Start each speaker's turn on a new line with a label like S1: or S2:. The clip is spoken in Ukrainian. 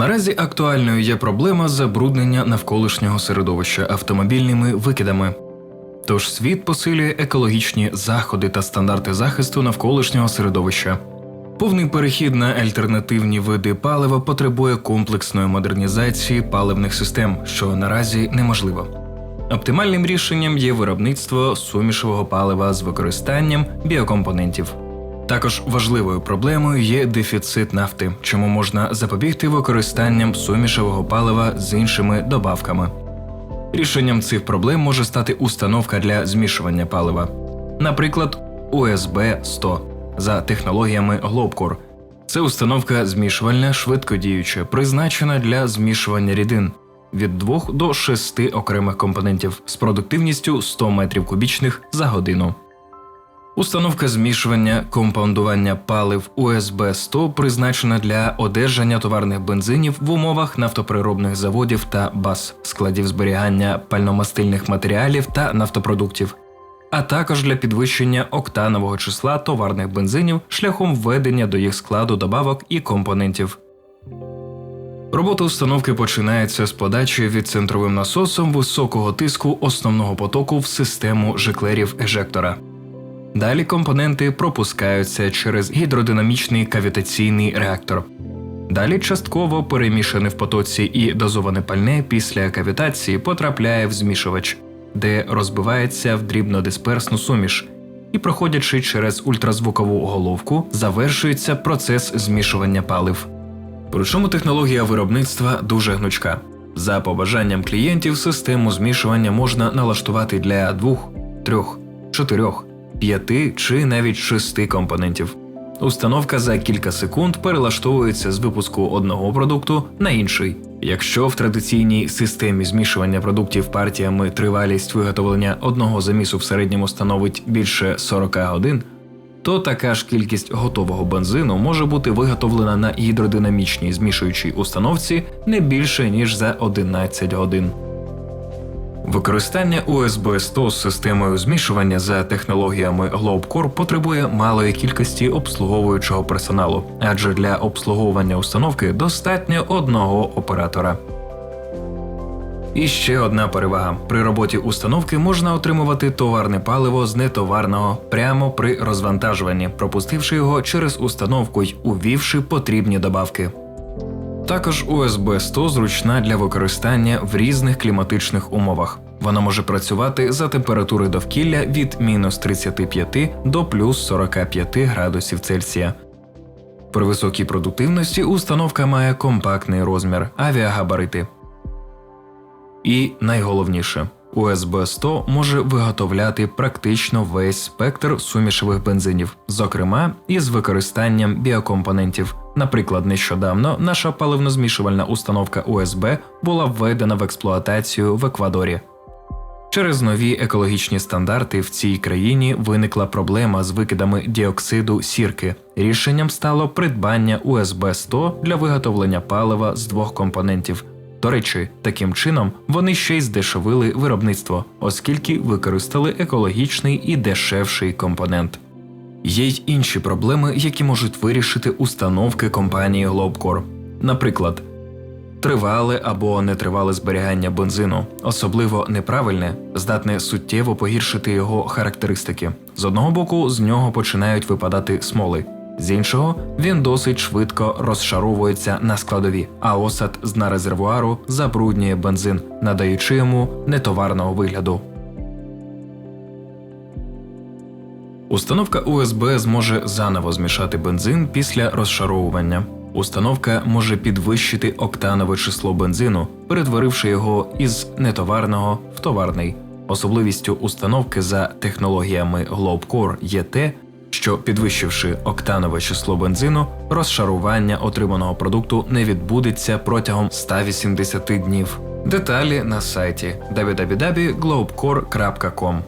S1: Наразі актуальною є проблема забруднення навколишнього середовища автомобільними викидами. Тож світ посилює екологічні заходи та стандарти захисту навколишнього середовища. Повний перехід на альтернативні види палива потребує комплексної модернізації паливних систем, що наразі неможливо. Оптимальним рішенням є виробництво сумішевого палива з використанням біокомпонентів. Також важливою проблемою є дефіцит нафти, чому можна запобігти використанням сумішевого палива з іншими добавками. Рішенням цих проблем може стати установка для змішування палива, наприклад, USB 100 за технологіями Globcore. Це установка змішувальна швидкодіюча, призначена для змішування рідин від 2 до 6 окремих компонентів з продуктивністю 100 метрів кубічних за годину. Установка змішування компаундування палив USB 100 призначена для одержання товарних бензинів в умовах нафтоприробних заводів та баз, складів зберігання пальномастильних матеріалів та нафтопродуктів, а також для підвищення октанового числа товарних бензинів шляхом введення до їх складу добавок і компонентів. Робота установки починається з подачі від центровим насосом високого тиску основного потоку в систему жиклерів ежектора. Далі компоненти пропускаються через гідродинамічний кавітаційний реактор. Далі частково перемішане в потоці і дозоване пальне після кавітації потрапляє в змішувач, де розбивається в дрібнодисперсну суміш, і, проходячи через ультразвукову головку, завершується процес змішування палив. Причому технологія виробництва дуже гнучка. За побажанням клієнтів, систему змішування можна налаштувати для двох, трьох, чотирьох, п'яти чи навіть шести компонентів. Установка за кілька секунд перелаштовується з випуску одного продукту на інший. Якщо в традиційній системі змішування продуктів партіями тривалість виготовлення одного замісу в середньому становить більше 40 годин, то така ж кількість готового бензину може бути виготовлена на гідродинамічній змішуючій установці не більше ніж за 11 годин. Використання USB 100 з системою змішування за технологіями Globcore потребує малої кількості обслуговуючого персоналу, адже для обслуговування установки достатньо одного оператора. І ще одна перевага: при роботі установки можна отримувати товарне паливо з нетоварного прямо при розвантажуванні, пропустивши його через установку й увівши потрібні добавки. Також USB 100 зручна для використання в різних кліматичних умовах. Вона може працювати за температури довкілля від мінус 35 до плюс 45 градусів Цельсія. При високій продуктивності установка має компактний розмір авіагабарити. І найголовніше, USB 100 може виготовляти практично весь спектр сумішевих бензинів, зокрема із використанням біокомпонентів. Наприклад, нещодавно наша паливно-змішувальна установка USB була введена в експлуатацію в Еквадорі. Через нові екологічні стандарти в цій країні виникла проблема з викидами діоксиду сірки. Рішенням стало придбання USB 100 для виготовлення палива з двох компонентів. До речі, таким чином вони ще й здешевили виробництво, оскільки використали екологічний і дешевший компонент. Є й інші проблеми, які можуть вирішити установки компанії Globcore. Наприклад, тривале або нетривале зберігання бензину, особливо неправильне, здатне суттєво погіршити його характеристики. З одного боку, з нього починають випадати смоли. З іншого, він досить швидко розшаровується на складові, а осад з на резервуару забруднює бензин, надаючи йому нетоварного вигляду. Установка USB зможе заново змішати бензин після розшаровування. Установка може підвищити октанове число бензину, перетворивши його із нетоварного в товарний. Особливістю установки за технологіями Globcore є те, що підвищивши октанове число бензину, розшарування отриманого продукту не відбудеться протягом 180 днів. Деталі на сайті www.globecore.com